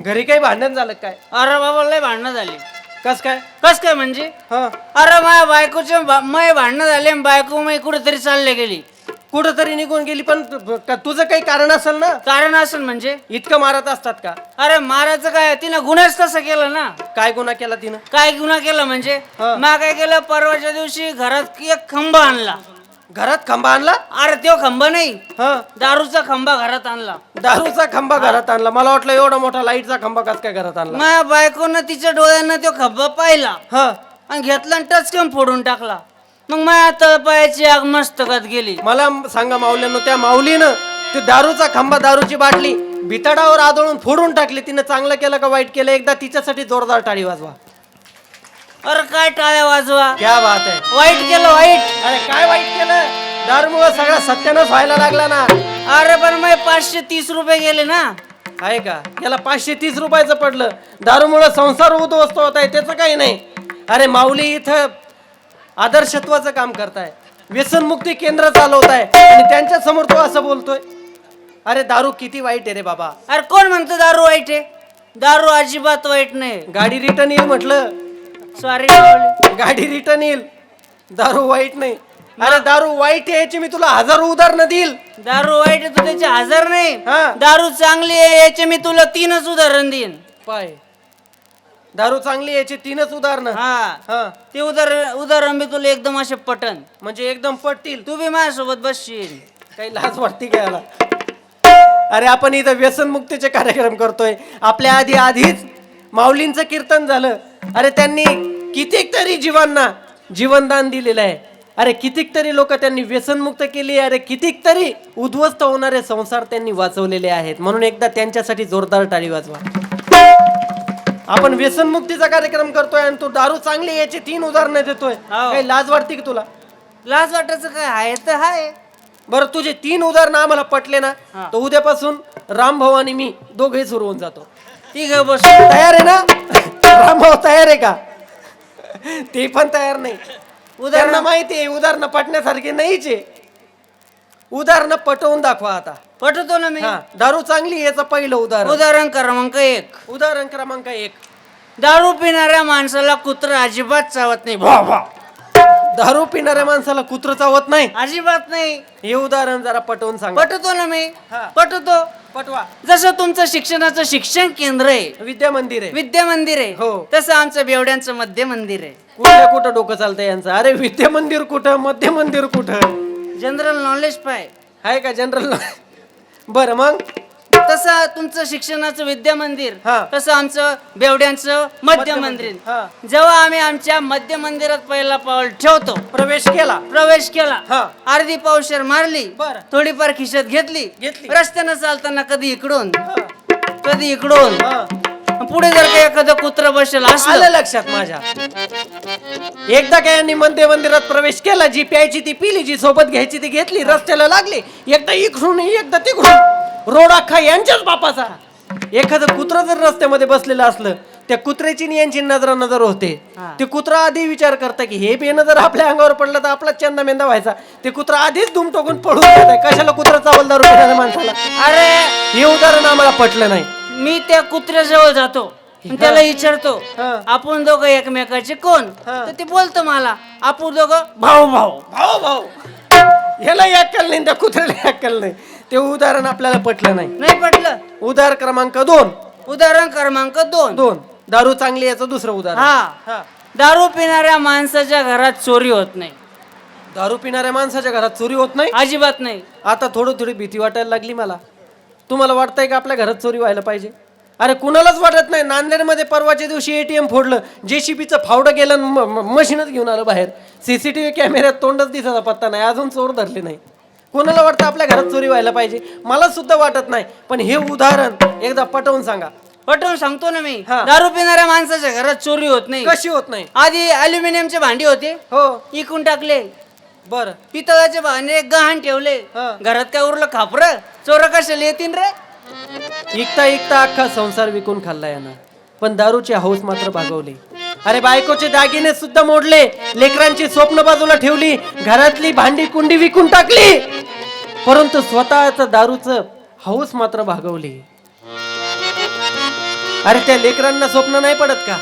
घरी काही भांडण झालं काय? अरे बाबा लय भांडणं झाली. कस काय? कस काय म्हणजे? हा. अरे माझ्या बायकोचे मै भांडणं झाले आणि बायको मै कुठेतरी चालले गेली. कुठं तरी निघून गेली पण तु- का- तुझं काही कारण असेल ना? कारण असेल म्हणजे? इतकं मारत असतात का? अरे मारायचं काय? तिनं गुन्हाच तसं केलं ना. काय गुन्हा केला तिनं? काय गुन्हा केला म्हणजे? हा. मग काय केलं परवाच्या दिवशी घरात एक खंबा आणला. घरात खंबा आणला? अरे तो खंबा नाही. हा. दारूचा खंबा घरात आणला. दारूचा खंबा घरात आणला. मला वाटलं एवढा मोठा लाईटचा खंबा कस काय घरात आणला? माझ्या बायकोनं तिच्या डोळ्यांना तो खंबा पाहिला. हा. आणि घेतला आणि टचकन फोडून टाकला. मग माझ्या तळपायाची आग मस्तकात गेली. मला सांगा माऊल्यानं त्या माऊलीनं ते दारूचा खंबा दारूची बाटली बिताडावर आदळून फोडून टाकली. तिनं चांगलं केलं का वाईट केलं? एकदा तिच्यासाठी जोरदार टाळी वाजवा. अरे काय टाळ्या वाजवा. क्या बात आहे. वाईट केलं वाईट. अरे काय वाईट केलं? दारूमुळे सगळा सत्यानाश व्हायला लागला ना. अरे पण मग पाचशे तीस रुपये गेले ना. आहे का? याला पाचशे तीस रुपयाचं पडलं. दारूमुळे संसार उद्ध्वस्त होत आहे त्याचं काही नाही. अरे माऊली इथं आदर्शत्वाचं काम करताय. व्यसनमुक्ती केंद्र चालवत आहे आणि त्यांच्यासमोर तो असं बोलतोय. अरे दारू किती वाईट आहे रे बाबा. अरे कोण म्हणतं दारू वाईट आहे? दारू अजिबात वाईट नाही. गाडी रिटर्न येईल म्हटलं. सॉरी गाडी रिटर्न येईल. दारू वाईट नाही. अरे दारू वाईट आहे याची मी तुला हजारो उदाहरणं देईल. दारू वाईट आहे तू त्याचे हजार नाही. हा. दारू चांगली आहे याचे मी तुला तीनच उदाहरण देईन. पाय. दारू चांगली याची तीनच उदाहरणं. हा. हा. ते उदाहरण उदाहरण मी तुला एकदम असे पटन. म्हणजे एकदम पटतील. तू बी माझ्यासोबत बसशील. काही लाज वाटते का याला? अरे आपण इथं व्यसनमुक्तीचे कार्यक्रम करतोय. आपल्या आधी आधीच माऊलींचं कीर्तन झालं. अरे त्यांनी कितीक तरी जीवांना जीवनदान दिलेलं आहे. अरे कितीक तरी लोक त्यांनी व्यसनमुक्त केली अरे कितीक तरी उद्ध्वस्त होणारे संसार त्यांनी वाचवलेले आहेत. म्हणून एकदा त्यांच्यासाठी जोरदार टाळी वाजवा. आपण व्यसनमुक्तीचा कार्यक्रम करतोय आणि तू दारू चांगली याची तीन उदाहरणं देतोय. हो. काही लाज वाटते की तुला? लाज वाटायचं काय? आहे तर हाय. बरं तुझे तीन उदाहरणं आम्हाला पटले ना हा. तर उद्यापासून राम भाऊ आणि मी दोघे सुरू होऊन जातो. ठीक आहे बस तयार आहे ना? भाऊ तयार आहे का? ते पण तयार नाही. उदाहरणं माहिती आहे उदाहरणं पटण्यासारखी नाहीच आहे. उदाहरणं पटवून दाखवा आता. पटवतो ना मी. हा दारू चांगली याचं पहिलं उदाहरण. उदाहरण क्रमांक एक. उदाहरण क्रमांक एक. दारू पिणाऱ्या माणसाला कुत्र अजिबात चावत नाही. भा भा. दारू पिणाऱ्या माणसाला कुत्र चावत नाही? अजिबात नाही. हे उदाहरण जरा पटवून सांगा. पटवतो ना मी. हा. पटवतो. पटवा जसं तुमचं शिक्षणाचं शिक्षण केंद्र आहे. विद्या मंदिर आहे. विद्या मंदिर आहे. हो. तसं आमचं बेवड्यांचं मध्य मंदिर आहे. कुठल्या कुठं डोकं चालतंय यांचं? अरे विद्या मंदिर कुठं? मध्य मंदिर कुठं? जनरल नॉलेज पाय. आहे का जनरल बरं मग? तसं तुमचं शिक्षणाचं विद्या मंदिर हा. तसं आमचं बेवड्यांचं मध्य मध्य मंदिर मंदिर, हा. जेव्हा आम्ही आमच्या मध्य मंदिरात पहिला पाऊल ठेवतो प्रवेश केला प्रवेश केला हा. अर्धी पावशेर मारली बरं. थोडीफार खिशात घेतली घेतली. रस्त्यानं चालताना कधी इकडून कधी इकडून हा. पुढे जर का एखादं कुत्र बसेल आलं असलं लक्षात माझ्या एकदा काय यांनी मध्य मंदिरात प्रवेश केला जी प्यायची ती पिली जी सोबत घ्यायची ती घेतली रस्त्याला लागली एकदा इकडून एकदा तिकडून रोड अख्खा यांच्याच बापाचा. एखादं कुत्र जर रस्त्यामध्ये बसलेलं असलं त्या कुत्र्याची आणि यांची नजर नजर होते. ते कुत्रा आधी विचार करता की हे बेन जर आपल्या अंगावर पडलं तर आपला चंदा मेंदा व्हायचा. ते कुत्रा आधीच दुम टोकून पळून कशाला कुत्रा चावल दारू पिणाऱ्या माणसाला? अरे हे उदाहरण आम्हाला पटलं नाही. मी त्या कुत्र्याजवळ जातो. आणि त्याला विचारतो हा. आपण दोघं एकमेकाचे कोण? हा. तर ते बोलतो मला आपण दोघं भाऊ भाऊ भाऊ भाऊ. ह्याला अक्कल नाही त्या कुत्र्याला अक्कल नाही. ते उदाहरण आपल्याला पटलं नाही. नाही पटलं. उदाहरण क्रमांक दोन. उदाहरण क्रमांक दोन. दोन. दारू चांगली याचं दुसरं उदाहरण. हा. हा. दारू पिणाऱ्या माणसाच्या घरात चोरी होत नाही. दारू पिणाऱ्या माणसाच्या घरात चोरी होत नाही? अजिबात नाही. आता थोडं थोडी भीती वाटायला लागली मला. तुम्हाला वाटतंय का आपल्या घरात चोरी व्हायला पाहिजे? अरे कुणालाच वाटत नाही. नांदेडमध्ये परवाच्या दिवशी एटीएम फोडलं. जेसीबीचं फावडं गेलं आणि म- म- मशीनच घेऊन आलं बाहेर. सीसीटीव्ही कॅमेऱ्यात तोंडच दिसायचा पत्ता नाही. अजून चोर धरले नाही. कोणाला वाटतं आपल्या घरात चोरी व्हायला पाहिजे? मला सुद्धा वाटत नाही. पण हे उदाहरण एकदा पटवून सांगा. पटवून सांगतो ना मी. हा. दारू पिणाऱ्या माणसाच्या घरात चोरी होत नाही. कशी होत नाही? आधी अल्युमिनियमचे भांडी होते. हो. इकून टाकले. बर. पितळाचे भांडे गहाण ठेवले. हा. घरात काय उरलं खापर? चोर कशाला येतील रे? इकता इकता अख्खा संसार विकून खाल्ला यानं. पण दारूची हौस मात्र भागवली. अरे बायकोचे दागिने सुद्धा मोडले. लेकरांची स्वप्न बाजूला ठेवली. घरातली भांडी कुंडी विकून टाकली. परंतु स्वतःच दारूच हौस मात्र भागवली. अरे त्या लेकरांना स्वप्न नाही पडत का?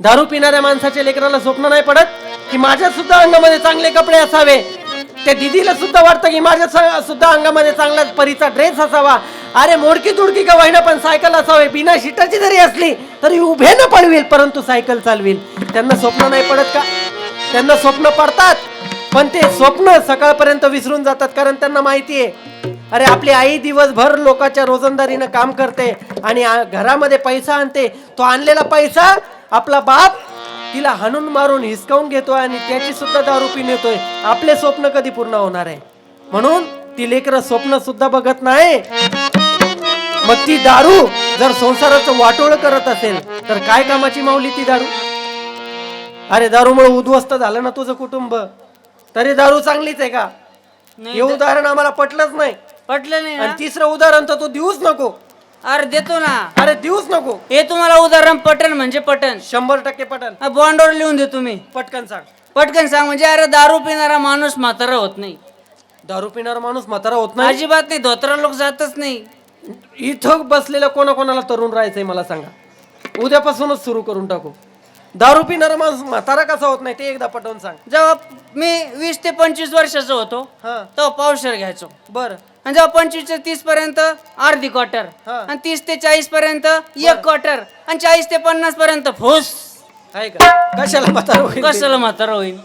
दारू पिणाऱ्या माणसाच्या लेकराला स्वप्न नाही पडत की माझ्या सुद्धा अंगामध्ये चांगले कपडे असावे? त्या दिदीला सुद्धा वाटतं की माझ्या सुद्धा अंगामध्ये चांगला परीचा ड्रेस असावा. अरे मोडकी तुडकी का वाहिना पण सायकल असावे? बिना शिटाची जरी असली तरी उभे न पडवेल परंतु सायकल चालवेल. त्यांना स्वप्न नाही पडत का? त्यांना स्वप्न पडतात? पण ते स्वप्न सकाळपर्यंत विसरून जातात कारण त्यांना माहिती आहे. अरे आपली आई दिवसभर लोकांच्या रोजंदारीनं काम करते आणि घरामध्ये पैसा आणते. तो आणलेला पैसा आपला बाप तिला हाणून मारून हिसकावून घेतोय आणि त्याची सुद्धा दारू पिऊन येतोय. आपले स्वप्न कधी पूर्ण होणार आहे? म्हणून ती लेकर स्वप्न सुद्धा बघत नाही. मग ती दारू जर संसाराचं वाटोळ करत असेल तर काय कामाची माऊली ती दारू? अरे दारूमुळे उद्ध्वस्त झालं ना तुझं कुटुंब? तरी दारू चांगलीच आहे का? नाही हे उदाहरण आम्हाला पटलंच नाही. पटलं नाही आणि ना तिसरं उदाहरण तर तू देऊच नको. अरे देतो ना. अरे देऊच नको. हे तुम्हाला उदाहरण पटन म्हणजे पटन. शंभर टक्के पटन. बॉन्डवर लिहून देतो मी पटकन सांग. पटकन सांग म्हणजे अरे दारू पिणारा माणूस म्हातारा होत नाही. दारू पिणारा माणूस म्हातारा होत नाही? अजिबात नाही धोत्रा लोक जातच नाही. इथं बसलेल्या कोणाकोणाला तरुण राहायचंय मला सांगा. उद्यापासूनच सुरू करून टाकू. दारू पिणारा माणूस म्हातारा कसा होत नाही ते एकदा पटवून सांग. जेव्हा मी वीस ते पंचवीस वर्षाचा होतो हा. तेव्हा पावशर घ्यायचो. बर. आणि जेव्हा पंचवीस ते तीस पर्यंत अर्धी क्वार्टर हा. आणि तीस ते चाळीस पर्यंत एक क्वार्टर आणि चाळीस ते पन्नास पर्यंत फुस. आहे का? कशाला म्हातारा होईल? कशाला म्हातारा होईल?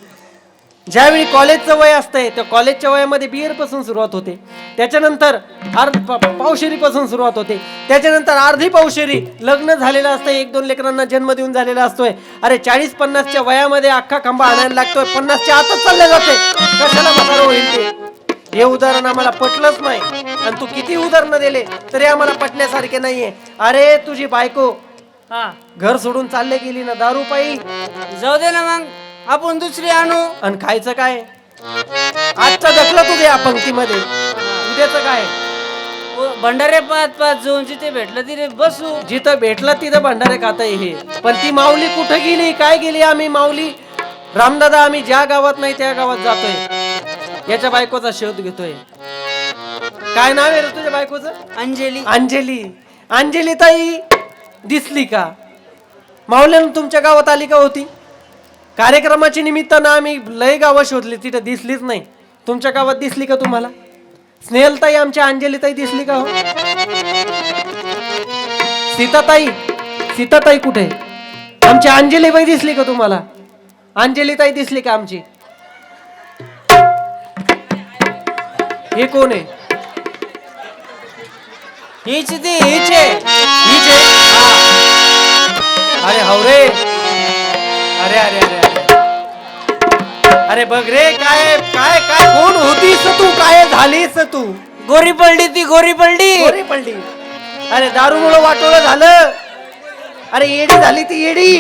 ज्यावेळी कॉलेजचं वय असतंय त्या कॉलेजच्या वयामध्ये बियरपासून सुरुवात होते. त्याच्यानंतर अर्ध पावशेरी पासून सुरुवात होते. त्याच्यानंतर अर्धी पावशेरी लग्न झालेलं असतं एक दोन लेकरांना जन्म देऊन झालेला असतोय. अरे चाळीस पन्नासच्या वयामध्ये अख्खा खांबा आणायला लागतोय पन्नासच्या आतच चालले जाते. कशाला म्हातारं होईल ते? हे उदाहरण आम्हाला पटलंच नाही. आणि तू किती उदाहरणं दिले तरी आम्हाला पटण्यासारखे नाहीये. अरे तुझी बायको हा. घर सोडून चालले गेली ना दारू पायी जाऊ दे ना मग आपण दुसरी आणू. आणि खायचं काय? आजचा दखला तुझे या पंक्तीमध्ये. उद्याचं काय? भंडारे पाहत पाहत जाऊन जिथे भेटलं तिथे बसू. जिथं भेटला तिथं भंडारे खाता हे. पण ती माऊली कुठं गेली? काय गेली आम्ही माऊली? रामदादा आम्ही ज्या गावात नाही त्या गावात जातोय. याच्या बायकोचा शोध घेतोय. काय नाव आहे रे तुझ्या बायकोचं? अंजली. अंजली. अंजली ताई दिसली का? माऊल्यानं तुमच्या गावात आली का होती? कार्यक्रमाची निमित्तानं आम्ही लय गावं शोधली. तिथं दिसलीच नाही. तुमच्या गावात दिसली का तुम्हाला? स्नेहलताई आमच्या अंजलीताई दिसली का हो? सीताताई सीताताई कुठे? आमची अंजलीबाई दिसली का तुम्हाला? अंजलीताई दिसली का आमची? हे कोण आहे? हीच ती हीच आहे. हीच आहे? हा. अरे हवरे. अरे अरे अरे. अरे बघ रे काय काय काय कोण होतीस तू? काय झालीस तू? गोरी पडली ती गोरी पडली. गोरी पडली. अरे दारू मुळे वाटोळं झालं. अरे येडी झाली ती येडी.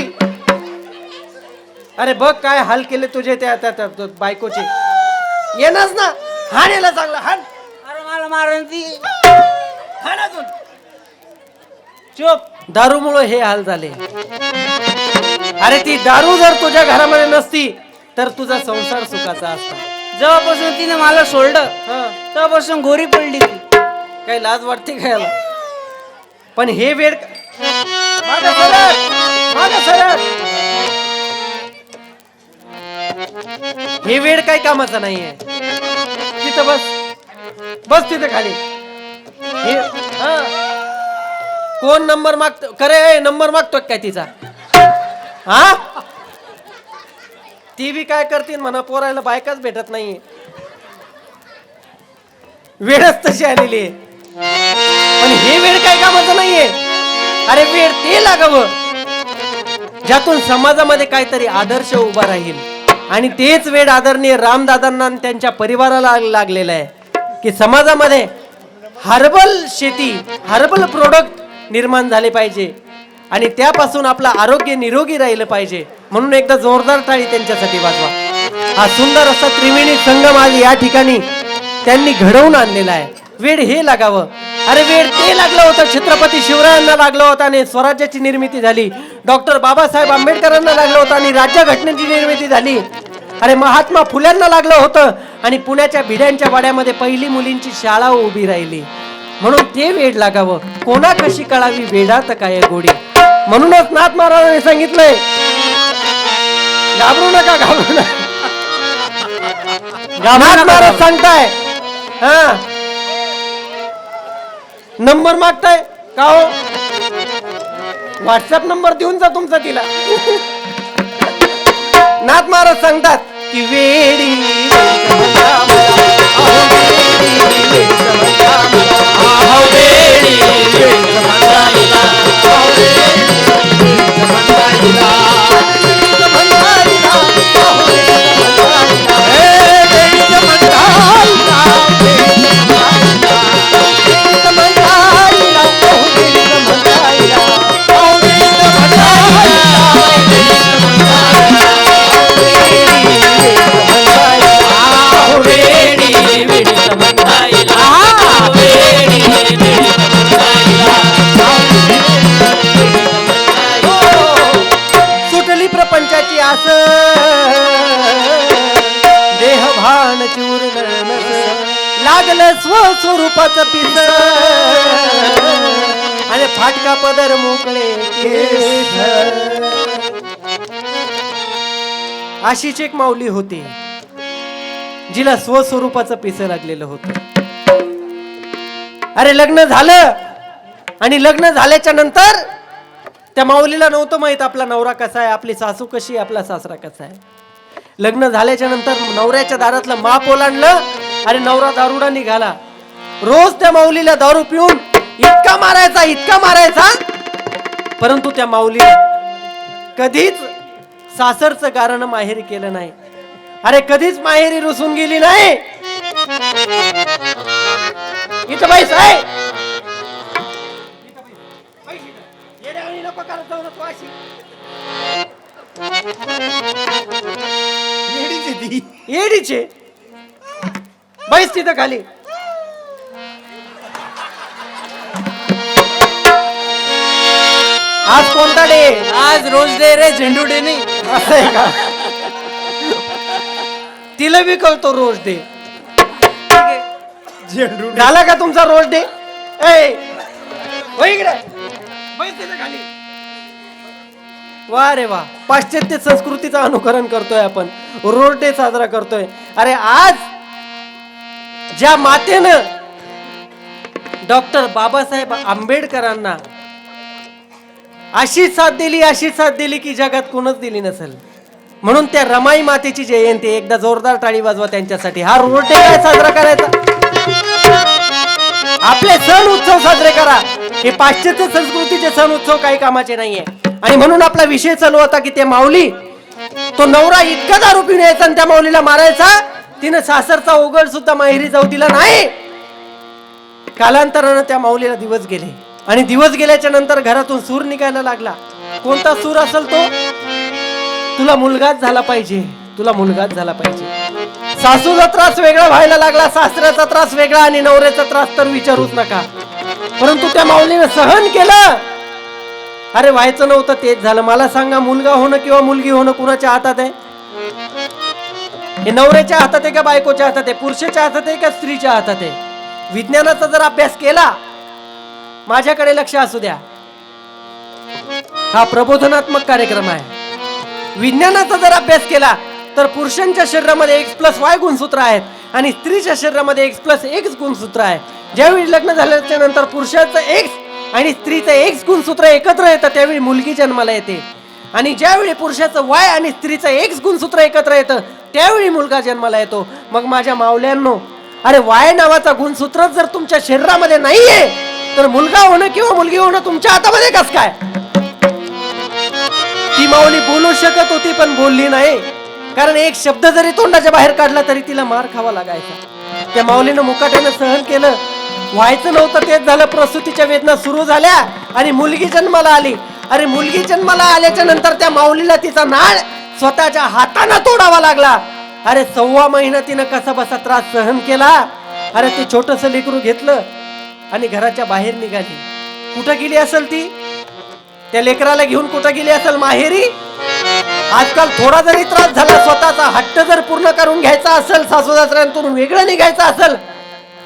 अरे बघ काय हाल केले तुझे त्या त्या- त्या- त्या बायकोचे. येणारच ना. हाण याला चांगला हाण. अरे मला मारून ती. हाण अजून. चुप. दारूमुळे हे हाल झाले. अरे ती दारू जर तुझ्या घरामध्ये नसती तर तुझा संसार सुखाचा असता. जेव्हापासून तिने मला सोडलं हा. तेव्हापासून गोरी पडली ती. काही लाज वाटते का याला? पण हे वेळ मागं सरक, मागं सरक. हे वेळ काही कामाचा नाहीये. तिथं बस. बस तिथं खाली. हे हा. कोण नंबर मागतो करे नंबर मागतो काय तिचा? हा? ती बी काय करतील म्हणा पोरायला बायकाच भेटत नाहीये वेळच तशी आलेली आहे. पण हे वेळ काय कामाचं नाहीये. अरे वेळ ते लागावं ज्यातून समाजामध्ये काहीतरी आदर्श उभा राहील. आणि तेच वेळ आदरणीय रामदादांना त्यांच्या परिवाराला लागलेलं आहे की समाजामध्ये हर्बल शेती हर्बल प्रोडक्ट निर्माण झाले पाहिजे. आणि त्यापासून आपलं आरोग्य निरोगी राहिलं पाहिजे. म्हणून एकदा जोरदार टाळी त्यांच्यासाठी वाजवा. हा सुंदर असा त्रिवेणी संगम आज या ठिकाणी त्यांनी घडवून आणलेला आहे. वेळ हे लागावं. अरे वेळ ते लागलं होतं. छत्रपती शिवरायांना लागलं होतं आणि स्वराज्याची निर्मिती झाली. डॉक्टर बाबासाहेब आंबेडकरांना लागलं होतं आणि राज्यघटनेची निर्मिती झाली. अरे महात्मा फुल्यांना लागलं होतं आणि पुण्याच्या भिड्यांच्या वाड्यामध्ये पहिली मुलींची शाळा उभी राहिली. म्हणून ते वेड लागावं. कोणा कशी कळावी? वेडात काय गोडी? म्हणूनच नाथ महाराजांनी सांगितलंय घाबरू नका घाबरू नका. नाथ महाराज सांगताय हा. नंबर मागताय? का हो? व्हॉट्सअप नंबर देऊन जा तुमचा तिला. नाथ महाराज सांगतात की वेडी Buddha अशीच एक माऊली होती जिला स्वस्वरूपाचं पिस लागलेलं होतं. अरे लग्न झालं आणि लग्न झाल्याच्यानंतर त्या माऊलीला नव्हतं माहीत आपला नवरा कसा आहे आपली सासू कशी आहे, आपला सासरा कसा आहे. लग्न झाल्याच्यानंतर नवऱ्याच्या दारातलं माप ओलांडलं आणि नवरा दारुडा निघाला. रोज त्या माऊलीला दारू पिऊन इतका मारायचा इतका मारायचा परंतु त्या माऊलीला कधीच सासरचं कारण माहेरी केलं नाही. अरे कधीच माहेरी रुसून गेली नाही. इथं बाईस आहे. येडीचे बैस तिथं खाली. आज कोणता डे? आज रोज डे रे झेंडू डे नाही. असं आहे का तिला बी कळतो रोज डे. झाला का तुमचा रोज डे? ए हो इकडे. बैस तिथं खाली वा रे वा. पाश्चात्य संस्कृतीचं अनुकरण करतोय आपण. रोड डे साजरा करतोय. अरे आज ज्या मातेनं डॉक्टर बाबासाहेब आंबेडकरांना अशी साथ दिली अशी साथ दिली की जगात कोणच दिली नसेल. म्हणून त्या रमाई मातेची जयंती एकदा जोरदार टाळी वाजवा त्यांच्यासाठी. हा रोड काय साजरा करायचा. आपले सण उत्सव साजरे करा. हे पाश्चात्य संस्कृतीचे सण उत्सव काही कामाचे नाहीये. आणि म्हणून आपला विषय चालू होता की ते माऊली तो नवरा इतका दारू पिऊन यायचा आणि त्या माऊलीला मारायचा तिनं सासरचा उघड सुद्धा माहेरी जाऊ दिला नाही. कालांतरानं त्या माऊलीला दिवस गेले. आणि दिवस गेल्याच्यानंतर घरातून सूर निघायला लागला. कोणता सूर असेल तो? तुला मुलगाच झाला पाहिजे. तुला मुलगाच झाला पाहिजे. सासूचा त्रास वेगळा व्हायला लागला. सासऱ्याचा त्रास वेगळा आणि नवऱ्याचा त्रास तर विचारूच नका. परंतु त्या माऊलीने सहन केलं. अरे व्हायचं नव्हतं तेच झालं. मला सांगा मुलगा होणं किंवा मुलगी होणं कुणाच्या हातात आहे? हे नवऱ्याच्या हातात आहे का बायकोच्या हातात आहे? पुरुषाच्या हातात आहे का स्त्रीच्या हातात आहे? विज्ञानाचा जर अभ्यास केला माझ्याकडे लक्ष असू द्या. हा प्रबोधनात्मक कार्यक्रम आहे. विज्ञानाचा जर अभ्यास केला तर पुरुषांच्या शरीरामध्ये एक्स प्लस वाय गुणसूत्र आहेत आणि स्त्रीच्या शरीरामध्ये एक्स प्लस एक्स गुणसूत्र आहे. ज्यावेळी लग्न झाल्याच्यानंतर पुरुषाचं एक्स आणि स्त्रीचं एक्स गुणसूत्र एकत्र येतं त्यावेळी मुलगी जन्माला येते. आणि ज्यावेळी पुरुषाचं वाय आणि स्त्रीचं एक्स गुणसूत्र एकत्र येतं त्यावेळी मुलगा जन्माला येतो. मग माझ्या मावल्यांनो अरे वाय नावाचा गुणसूत्रच जर तुमच्या शरीरामध्ये नाहीये तर मुलगा होणं किंवा मुलगी होणं तुमच्या हातामध्ये कस काय? ती माऊली बोलू शकत होती पण बोलली नाही. कारण एक शब्द जरी तोंडाच्या बाहेर काढला तरी तिला मार खावा लागायचा. त्या माऊलीनं मुकाट्यानं सहन केलं. व्हायचं नव्हतं तेच झालं. प्रसूतीच्या वेदना सुरू झाल्या आणि मुलगी जन्माला आली. अरे मुलगी जन्माला आल्याच्यानंतर त्या माऊलीला तिचा नाळ स्वतःच्या हातानं तोडावा लागला. अरे सव्वा महिना तिनं कसा बसा त्रास सहन केला. अरे ते छोटस लेकरू घेतलं. आणि घराच्या बाहेर निघाली. कुठं गेली असेल ती? त्या लेकराला घेऊन कुठं गेली असेल माहेरी? आजकाल थोडा जरी त्रास झाला स्वतःचा हट्ट जर पूर्ण करून घ्यायचा असेल सासू सासऱ्यांतून वेगळं निघायचं असेल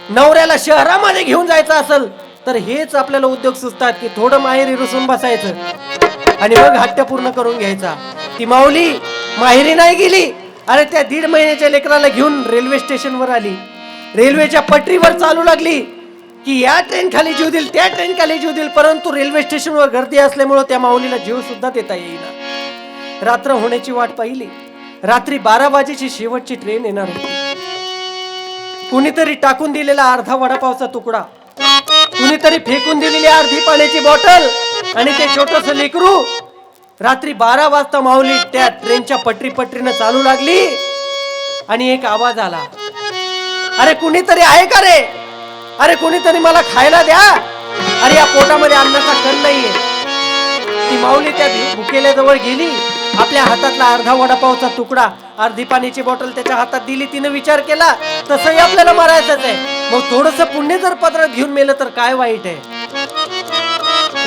नवऱ्याला शहरामध्ये घेऊन जायचं असेल तर हेच आपल्याला उद्योग सुचतात की थोडं माहेरी रुसून बसायचं आणि मग हट्ट पूर्ण करून घ्यायचा. ती माऊली माहेरी नाही गेली. अरे त्या दीड महिन्याच्या लेकराला घेऊन रेल्वे स्टेशनवर आली. रेल्वेच्या पटरीवर चालू लागली. की या ट्रेन खाली जीव देईल त्या ट्रेन खाली जीव देईल परंतु रेल्वे स्टेशनवर गर्दी असल्यामुळं त्या माऊलीला जीव सुद्धा देता येईना. रात्र होण्याची वाट पाहिली. रात्री बारा वाजेची शेवटची ट्रेन येणार होती. कुणीतरी टाकून दिलेला अर्धा वडापावचा तुकडा. कुणीतरी फेकून दिलेली अर्धी पाण्याची बॉटल आणि ते छोटस लेकरू. रात्री बारा वाजता माऊली त्या ट्रेनच्या पटरी पटरीनं चालू लागली आणि एक आवाज आला. अरे कुणीतरी आहे का रे? अरे कुणीतरी मला खायला द्या. अरे या पोटामध्ये अन्नाचा कण नाहीये. ती माऊली त्या भुकेल्या जवळ गेली. आपल्या हातातला अर्धा वडापावचा तुकडा अर्धी पाण्याची बॉटल त्याच्या हातात दिली तिने विचार केला तसंही आपल्याला मारायचंच आहे. मग थोडस पुण्य जर पत्रात घेऊन मेलं तर काय वाईट आहे?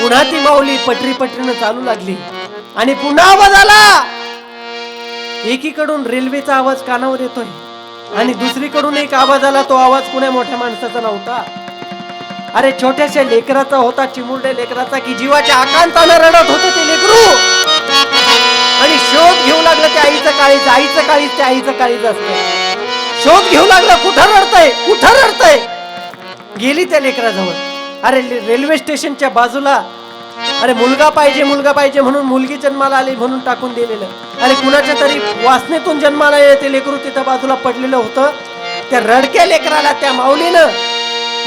पुन्हा ती माऊली पटरी पटरीनं चालू लागली. आणि पुन्हा आवाज आला. एकीकडून रेल्वेचा आवाज कानावर येतोय. आणि दुसरीकडून एक आवाज आला तो आवाज कुण्या मोठ्या माणसाचा नव्हता? अरे छोट्याशा लेकराचा होता चिमुरड्या लेकराचा की जीवाच्या आकांतानं रडत होतं ते लेकरू. आणि शोध घेऊ लागलं त्या आईचं काळीच आईचं काळीच त्या आईचं काळीच असत. शोध घेऊ लागला कुठं रडतय कुठं रडतय? गेली त्या लेकराजवळ. अरे रेल्वे स्टेशनच्या बाजूला अरे मुलगा पाहिजे मुलगा पाहिजे म्हणून मुलगी जन्माला आली म्हणून टाकून दिलेलं. अरे कुणाच्या तरी वासनेतून जन्माला येते लेकरू तिथं बाजूला पडलेलं होतं. त्या रडक्या लेकराला त्या माऊलीनं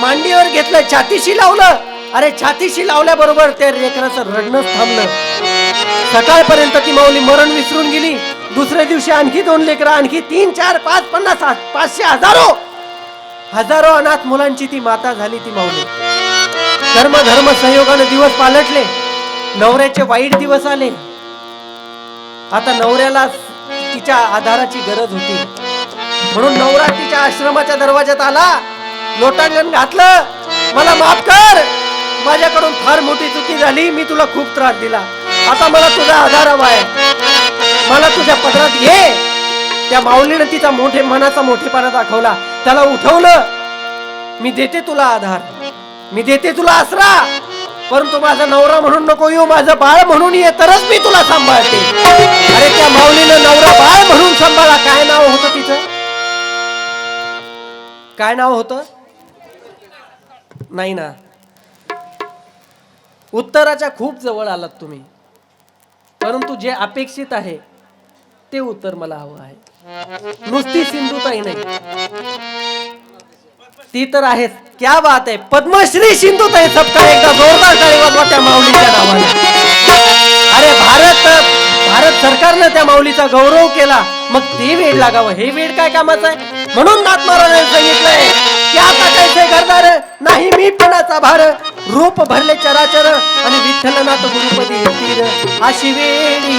मांडीवर घेतलं छातीशी लावलं. अरे छातीशी लावल्याबरोबर त्या लेकराचं रडणंच थांबलं. सकाळपर्यंत ती माऊली मरण विसरून गेली. दुसऱ्या दिवशी आणखी दोन लेकरं आणखी तीन चार पाच पन्नास सात, पाचशे हजारो हजारो अनाथ मुलांची ती माता झाली ती माऊली. धर्म धर्म संयोगाने दिवस पालटले. नवऱ्याचे वाईट दिवस आले. आता नवऱ्याला तिच्या आधाराची गरज होती. म्हणून नवरा तिच्या आश्रमाच्या दरवाज्यात आला. लोटांगण घातलं. मला माफ कर. माझ्याकडून फार मोठी चुकी झाली. मी तुला खूप त्रास दिला. आता मला तुझा आधार हवा आहे. मला तुझ्या पदरात घे. त्या माऊलीनं तिचा मोठे मनाचा मोठेपणा दाखवला. त्याला उठवलं. मी देते तुला आधार. मी देते तुला आसरा. परंतु माझा नवरा म्हणून नको येऊ माझं बाळ म्हणून ये तरच मी तुला सांभाळते. अरे त्या माऊलीनं नवरा बाळ म्हणून सांभाळा. काय नाव होतं तिचं? काय नाव होतं? नाही ना. उत्तराच्या खूप जवळ आलात तुम्ही. परंतु जे अपेक्षित आहे ते उत्तर मला हवं आहे. नुसती सिंधुताई नाही. ती तर आहेच. क्या बात आहे. पद्मश्री सिंधुताई सबका एकदा जोरदार टाळी वाजवा त्या माऊलीच्या नावाने. अरे भारत भारत सरकारनं त्या माऊलीचा गौरव केला. मग ते वेळ लागावं. हे वेळ काय कामाचं आहे? म्हणून नाथ महाराजांनी सांगितलंय की आता कैसे घरदार नाही मी पणाचा भार. रूप भरले चराचर आणि विठ्ठलनाथ गुरुपती अशी वेळी